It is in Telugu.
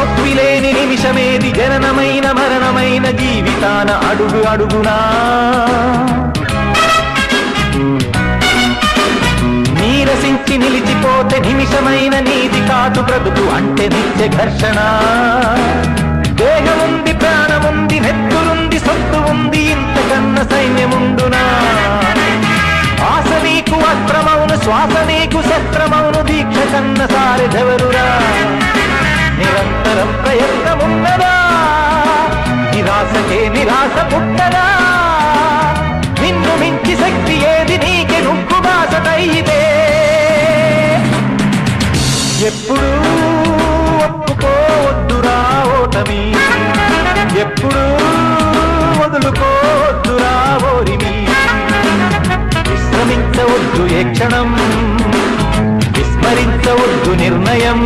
నొప్పిలేని నిమిషమేది జననమైన మరణమైన జీవితాన అడుగు అడుగునా. నీరసించి నిలిచిపోతే నిమిషమైన నీతి కాదు బ్రతుకు అంటే నిత్య ఘర్షణ. దేహముంది ప్రాణముంది నెత్తులుంది సొత్తు ఉంది ఇంతకన్న సైన్యముండునా. ఆశ నీకు అస్త్రమౌను శ్వాస నీకు శస్త్రమౌను దీక్ష కన్న సారెదెవరురా. పుట్టదా? నిరాశకే నిరాశ పుట్టదా? నిన్ను మించి శక్తి ఏది నీకే నువ్వు బాసటైతే ఎప్పుడు ఒప్పుకోవద్దురా ఓటమి. ఎప్పుడు వదులుకోవద్దురా ఓరిమి. విశ్రమించవద్దు ఏ క్షణం. విస్మరించవద్దు నిర్ణయం.